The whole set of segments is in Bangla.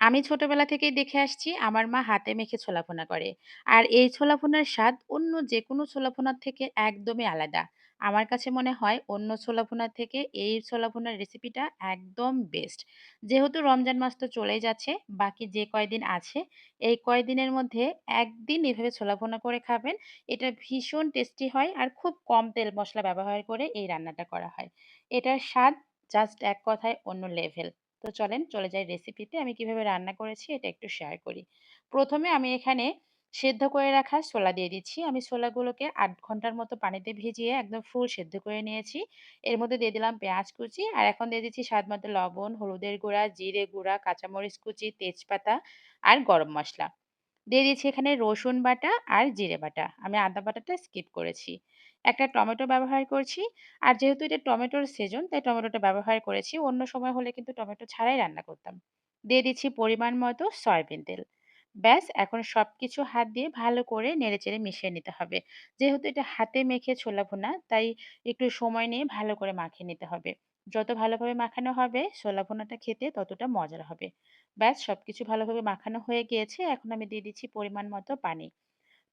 আমি ছোটবেলা থেকেই দেখে আসছি আমার মা হাতে মেখে ছোলা ভুনা করে। আর এই ছোলা ভুনার স্বাদ অন্য যেকোনো ছোলা ভুনার থেকে একদমই আলাদা। আমার কাছে মনে হয় অন্য ছোলা ভুনার থেকে এই ছোলা ভুনার রেসিপিটা একদম বেস্ট। যেহেতু রমজান মাস তো চলেই যাচ্ছে, বাকি যে কয়দিন আছে এই কয়দিনের মধ্যে একদিন এভাবে ছোলা ভুনা করে খাবেন। এটা ভীষণ টেস্টি হয় আর খুব কম তেল মশলা ব্যবহার করে এই রান্নাটা করা হয়। এটার স্বাদ জাস্ট এক কথায় অন্য লেভেল। তো চলেন চলে যাই রেসিপিতে। আমি কীভাবে রান্না করেছি এটা একটু শেয়ার করি। প্রথমে আমি এখানে সেদ্ধ করে রাখা ছোলা দিয়ে দিচ্ছি। আমি ছোলাগুলোকে আট ঘণ্টার মতো পানিতে ভিজিয়ে একদম ফুল সেদ্ধ করে নিয়েছি। এর মধ্যে দিয়ে দিলাম পেঁয়াজ কুচি আর এখন দিয়ে দিচ্ছি স্বাদ মতো লবণ, হলুদের গুঁড়া, জিরে গুঁড়া, কাঁচামরিচ কুচি, তেজপাতা আর গরম মসলা। দিয়ে দিচ্ছি এখানে রসুন বাটা আর জিরে বাটা। আমি আদা বাটাটা স্কিপ করেছি। একটা টমেটো ব্যবহার করছি। আর যেহেতু এটা টমেটোর সিজন তাই টমেটোটা ব্যবহার করেছি। অন্য সময় হলে কিন্তু টমেটো ছাড়াই রান্না করতাম। দিয়ে দিচ্ছি পরিমাণ মতো সয়াবিন তেল। ব্যাস, এখন সব কিছু হাত দিয়ে ভালো করে নেড়েচেড়ে মিশিয়ে নিতে হবে। যেহেতু এটা হাতে মেখে ছোলা ভুনা, তাই একটু সময় নিয়ে ভালো করে মাখিয়ে নিতে হবে। যত ভালোভাবে মাখানো হবে, ছোলা ভুনাটা খেতে ততটা মজার হবে। ব্যাস সব কিছু ভালোভাবে মাখানো হয়ে গিয়েছে। এখন আমি দিয়ে দিচ্ছি পরিমাণ মতো পানি।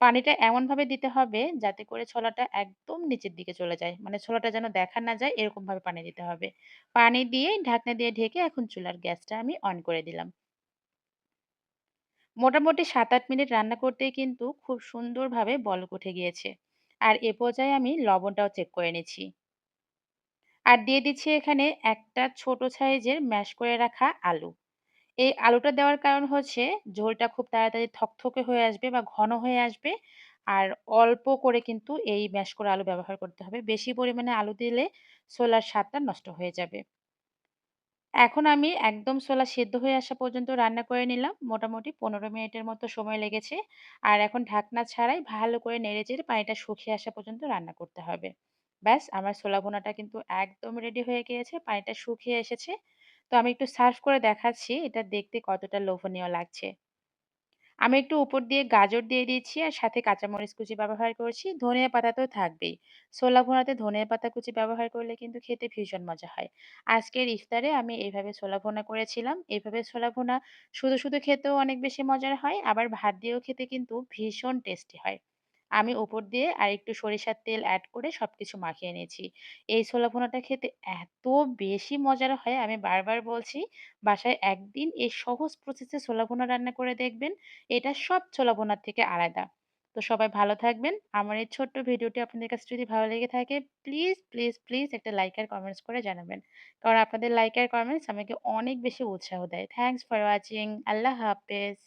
পানিটা এমনভাবে দিতে হবে যাতে করে ছোলাটা একদম নিচের দিকে চলে যায়। মানে ছোলাটা যেন দেখা না যায়, এরকমভাবে পানি দিতে হবে। পানি দিয়ে, ঢাকনা দিয়ে ঢেকে এখন চুলার গ্যাসটা আমি অন করে দিলাম। মোটামুটি ৭-৮ মিনিট রান্না করতেই কিন্তু খুব সুন্দরভাবে বলক উঠে গিয়েছে। আর এ পর্যায়ে আমি লবণটাও চেক করে নিচ্ছি। আর দিয়ে দিচ্ছি এখানে একটা ছোট সাইজের ম্যাশ করে রাখা আলু। এই আলুটা দেওয়ার কারণ হচ্ছে ঝোলটা খুব তাড়াতাড়ি থকথকে হয়ে আসবে বা ঘন হয়ে আসবে। আর অল্প করে কিন্তু এই ম্যাশ করা আলু ব্যবহার করতে হবে। বেশি পরিমাণে আলু দিলে ছোলার স্বাদটা নষ্ট হয়ে যাবে। এখন আমি একদম ছোলা সেদ্ধ হয়ে আসা পর্যন্ত রান্না করে নিলাম। মোটামুটি ১৫ মিনিটের মতো সময় লেগেছে। আর এখন ঢাকনা ছাড়াই ভালো করে নেড়ে চেড়ে পানিটা শুকিয়ে আসা পর্যন্ত রান্না করতে হবে। ব্যাস আমার ছোলা ভুনাটা কিন্তু একদম রেডি হয়ে গিয়েছে। পানিটা শুকিয়ে এসেছে। তো আমি একটু সার্ভ করে দেখাচ্ছি এটা দেখতে কতটা লোভনীয় লাগছে। আমি একটু উপর দিয়ে গাজর দিয়ে দিয়েছি আর সাথে কাঁচামরিচ কুচি ব্যবহার করছি। ধনিয়া পাতা তো থাকবেই। ছোলা ভুনাতে ধনিয়া পাতা কুচি ব্যবহার করলে কিন্তু খেতে ভীষণ মজা হয়। আজকের ইফতারে আমি এইভাবে ছোলা ভুনা করেছিলাম। এভাবে ছোলা ভুনা শুধু, শুধু খেতেও অনেক বেশি মজার হয়। আবার ভাত দিয়েও খেতে কিন্তু ভীষণ টেস্টি হয়। আমি উপর দিয়ে আর একটু সরিষার তেল অ্যাড করে সব কিছু মাখিয়ে নিয়েছি। এই ছোলা ভুনাটা খেতে এত বেশি মজার হয় আমি বারবার বলছি, বাসায় একদিন এই সহজ প্রসেসে ছোলা ভুনা রান্না করে দেখবেন। এটা সব ছোলা ভুনার থেকে আলাদা। তো সবাই ভালো থাকবেন। আমার এই ছোট্ট ভিডিওটি আপনাদের কাছে যদি ভালো লেগে থাকে প্লিজ, প্লিজ, প্লিজ একটা লাইক আর কমেন্টস করে জানাবেন। কারণ আপনাদের লাইক আর কমেন্টস আমাকে অনেক বেশি উৎসাহ দেয়। Thanks for watching. আল্লাহ হাফেজ।